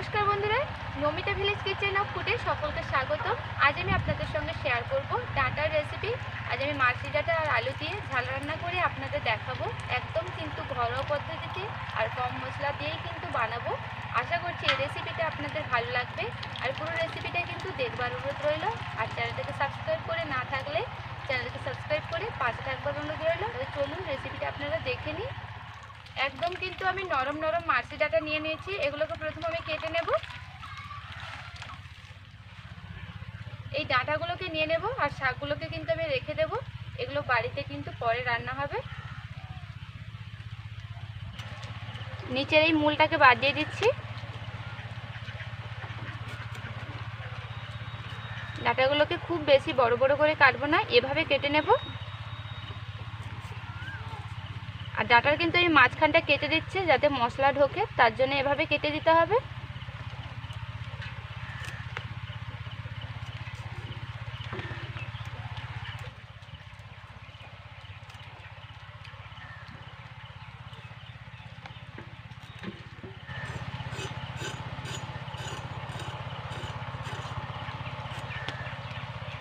নমস্কার বন্ধুরা, Namita village kitchen of ফুডে সকলকে স্বাগত আজ আমি আপনাদের সঙ্গে শেয়ার করব ডাটার রেসিপি আজ আমি মাছি ডাটা আর আলু দিয়ে ঝাল রান্না করে আপনাদের দেখাবো। একদম কিন্তু ঘরোয়া পদ্ধতিতে আর কম মশলা দিয়েই কিন্তু বানাবো। আশা করছি এই রেসিপিটা আপনাদের ভালো লাগবে। আর পুরো রেসিপিটা কিন্তু দেখবার অনুরোধ রইল। আর চ্যানেলটাকে সাবস্ক্রাইব করে না থাকলে চ্যানেলটাকে সাবস্ক্রাইব করে পাশে থাকবার অনুরোধ রইল। চলুন রেসিপিটা আপনারা দেখে নিন একদম কিন্তু আমি নরম নরম মাছি ডাটা নিয়ে নিয়েছি। এগুলোকে প্রথমে আমি কেটে নেব। এই ডাঁটাগুলোকে নিয়ে নেব আর শাকগুলোকে কিন্তু আমি রেখে দেব। এগুলো বাড়িতে কিন্তু পরে রান্না হবে। নিচের এই মূলটাকে বাদ দিয়ে দিচ্ছি। ডাঁটাগুলোকে খুব বেশি বড় বড় করে কাটবো না। এভাবে কেটে নেব আর ডাটার কিন্তু এই মাঝখানটা কেটে দিচ্ছে যাতে মশলা ঢোকে, তার জন্য এভাবে কেটে দিতে হবে।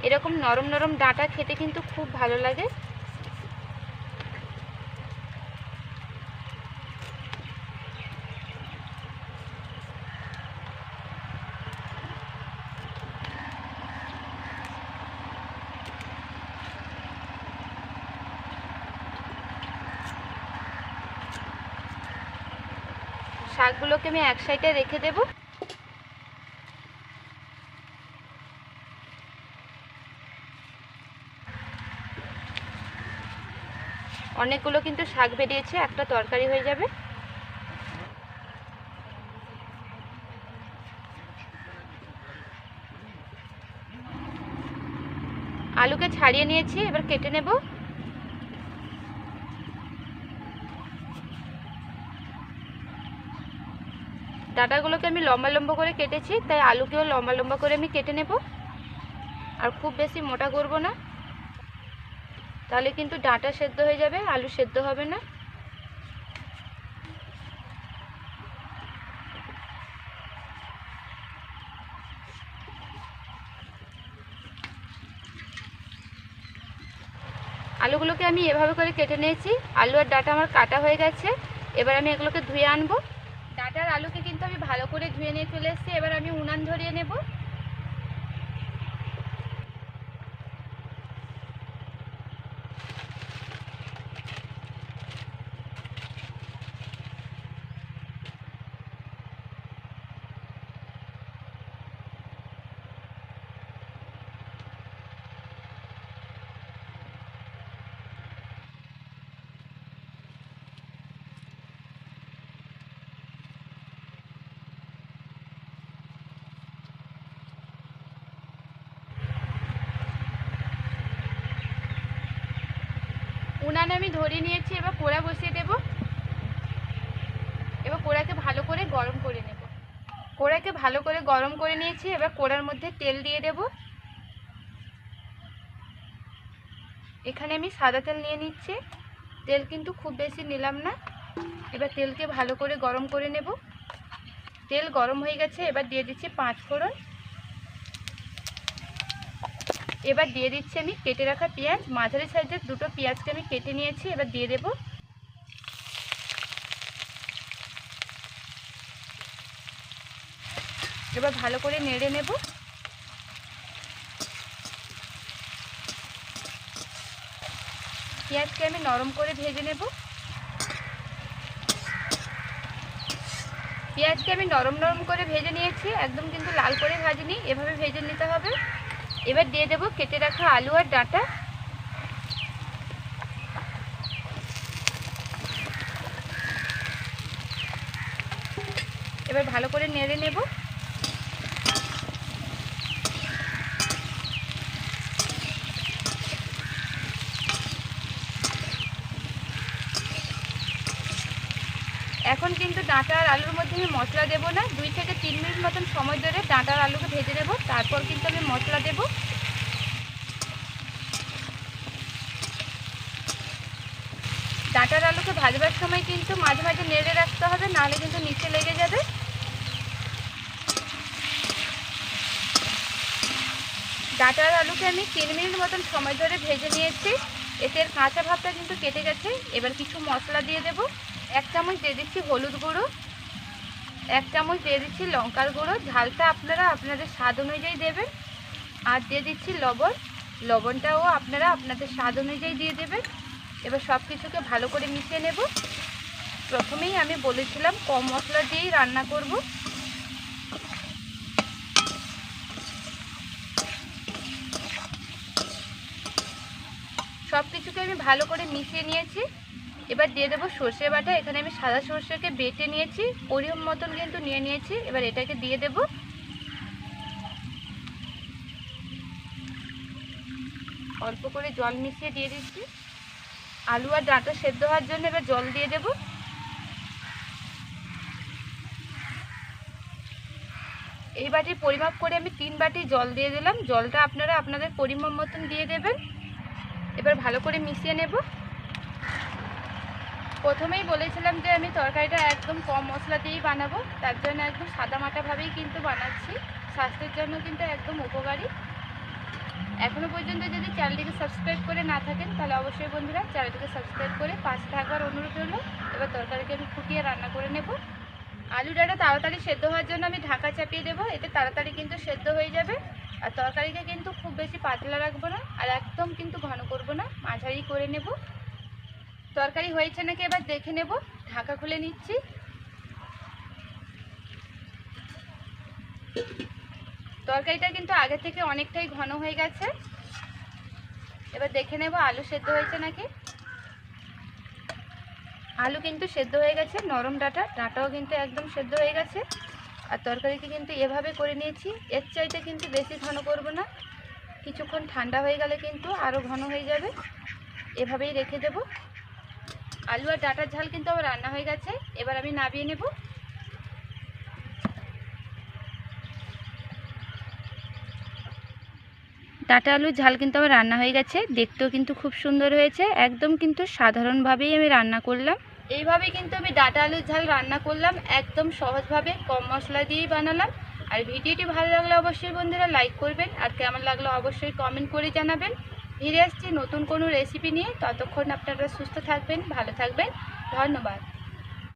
এরকম নরম নরম ডাঁটা খেতে কিন্তু খুব ভালো লাগে। শাকগুলোকে আমি এক সাইডে রেখে দেব। অনেকগুলো কিন্তু শাক বেরিয়েছে, একটা তরকারি হয়ে যাবে। আলুকে ছাড়িয়ে নিয়েছি, এবার কেটে নেব। ডাটাগুলোকে আমি লম্বা লম্বা করে কেটেছি, তাই আলুকেও লম্বা লম্বা করে আমি কেটে নেব। আর খুব বেশি মোটা করব না। তাহলে কিন্তু ডাঁটা সেদ্ধ হয়ে যাবে, আলু সেদ্ধ হবে না। আলুগুলোকে আমি এভাবে করে কেটে নিয়েছি। আলু আর ডাটা আমার কাটা হয়ে গেছে। এবার আমি এগুলোকে ধুয়ে আনব। ডাটার আলুকে কিন্তু আমি ভালো করে ধুয়ে নিয়ে চলে এসেছি। এবার আমি উনান ধরিয়ে নেব। উনানে আমি ধরিয়ে নিয়েছি, এবার পোড়া বসিয়ে দেব। এবার কোড়াকে ভালো করে গরম করে নেব। কোড়াকে ভালো করে গরম করে নিয়েছি, এবার কোড়ার মধ্যে তেল দিয়ে দেব। এখানে আমি সাদা তেল নিয়ে নিচ্ছি। তেল কিন্তু খুব বেশি নিলাম না। এবার তেলকে ভালো করে গরম করে নেব। তেল গরম হয়ে গেছে, এবার দিয়ে দিচ্ছি পাঁচ ফোড়ন। এবার দিয়ে দিচ্ছি আমি কেটে রাখা পেঁয়াজ। মাঝারি সাইজের দুটো পেঁয়াজকে আমি কেটে নিয়েছি, এবার দিয়ে দেব। এবার ভালো করে নেড়ে নেব। পেঁয়াজকে আমি নরম করে ভেজে নেব। পেঁয়াজকে আমি নরম নরম করে ভেজে নিয়েছি, একদম কিন্তু লাল করে ভাজিনি, এভাবে ভেজে নিতে হবে। এবার দিয়ে দেবো কেটে রাখা আলু আর ডাঁটা। এবার ভালো করে নেড়ে নেব। এখন কিন্তু ডাঁটা আর আলুর মধ্যে আমি মশলা দেবো না। দুই থেকে তিন মিনিট মতন সময় ধরে ডাঁটা আর আলুকে ভেজে নেব। তারপর কিন্তু আমি মশলা দেবো। ডাঁটার আলুকে ভাজবার সময় কিন্তু মাঝে মাঝে নেড়ে রাখতে হবে, নাহলে কিন্তু নিচে লেগে যাবে। ডাঁটার আলুকে আমি তিন মিনিট মতন সময় ধরে ভেজে নিয়েছি। এতে কাঁচা ভাবটা কিন্তু কেটে গেছে। এবার কিছু মশলা দিয়ে দেবো। এক চামচ দিয়ে দিচ্ছি হলুদ গুঁড়ো, এক চামচ দিয়ে দিচ্ছি লঙ্কার গুঁড়ো। ঝালটা আপনারা আপনাদের স্বাদ অনুযায়ী দেবেন। আর দিয়ে দিচ্ছি লবণ। লবণটাও আপনারা আপনাদের স্বাদ অনুযায়ী দিয়ে দেবেন। এবার সব কিছুকে ভালো করে মিশিয়ে নেব। প্রথমেই আমি বলেছিলাম কম মশলা দিয়েই রান্না করব। সব কিছুকে আমি ভালো করে মিশিয়ে নিয়েছি। এবার দিয়ে দেবো সর্ষে বাটা। এখানে আমি সাদা সর্ষেকে বেটে নিয়েছি, পরিমাণ মতন কিন্তু নিয়ে নিয়েছি। এবার এটাকে দিয়ে দেব। অল্প করে জল মিশিয়ে দিয়ে দিচ্ছি। আলু আর ডাঁটা সেদ্ধ হওয়ার জন্য এবার জল দিয়ে দেব। এই বাটির পরিমাপ করে আমি তিন বাটি জল দিয়ে দিলাম। জলটা আপনারা আপনাদের পরিমাপ মতন দিয়ে দেবেন। এবার ভালো করে মিশিয়ে নেব। প্রথমেই বলেছিলাম যে আমি তরকারিটা একদম কম মশলা দিয়েই বানাবো, তার জন্য একদম সাদা মাটাভাবেই কিন্তু বানাচ্ছি, স্বাস্থ্যের জন্য কিন্তু একদম উপকারী। এখনও পর্যন্ত যদি চ্যানেলটিকে সাবস্ক্রাইব করে না থাকেন, তাহলে অবশ্যই বন্ধুরা চ্যানেলটিকে সাবস্ক্রাইব করে পাশে থাকবার অনুরোধ হলো এবার তরকারিকে আমি ফুটিয়ে রান্না করে নেব। আলু ডাঁটা তাড়াতাড়ি সেদ্ধ হওয়ার জন্য আমি ঢাকা চাপিয়ে দেবো, এতে তাড়াতাড়ি কিন্তু সেদ্ধ হয়ে যাবে। আর তরকারিকে কিন্তু খুব বেশি পাতলা রাখব না, আর একদম কিন্তু ঘন করব না, মাঝারি করে নেব। তরকারি হয়েছে নাকি এবার দেখে নেব। ঢাকা খুলে নিচ্ছি। তরকারিটা কিন্তু আগে থেকে অনেকটাই ঘন হয়ে গেছে। এবার দেখে নেব আলু সেদ্ধ হয়েছে নাকি। আলু কিন্তু সেদ্ধ হয়ে গেছে, নরম ডাটা, ডাটাও কিন্তু একদম সেদ্ধ হয়ে গেছে। আর তরকারিকে কিন্তু এভাবে করে নিয়েছি, এর চাইতে কিন্তু বেশি ঘন করব না। কিছুক্ষণ ঠান্ডা হয়ে গেলে কিন্তু আরও ঘন হয়ে যাবে। এভাবেই রেখে দেব। আলু আর ডাটার ঝাল কিন্তু আমার রান্না হয়ে গেছে। এবার আমি নাবিয়ে নেব। ডাটা আলুর ঝাল কিন্তু আমার রান্না হয়ে গেছে। দেখতেও কিন্তু খুব সুন্দর হয়েছে। একদম কিন্তু সাধারণভাবেই আমি রান্না করলাম। এইভাবে কিন্তু আমি ডাটা আলুর ঝাল রান্না করলাম। একদম সহজভাবে কম মশলা দিয়েই বানালাম। আর ভিডিওটি ভালো লাগলে অবশ্যই বন্ধুরা লাইক করবেন। আর কেমন লাগল অবশ্যই কমেন্ট করে জানাবেন। ফিরে আসছি নতুন কোনো রেসিপি নিয়ে। ততক্ষণ আপনারা সুস্থ থাকবেন ভালো থাকবেন। ধন্যবাদ।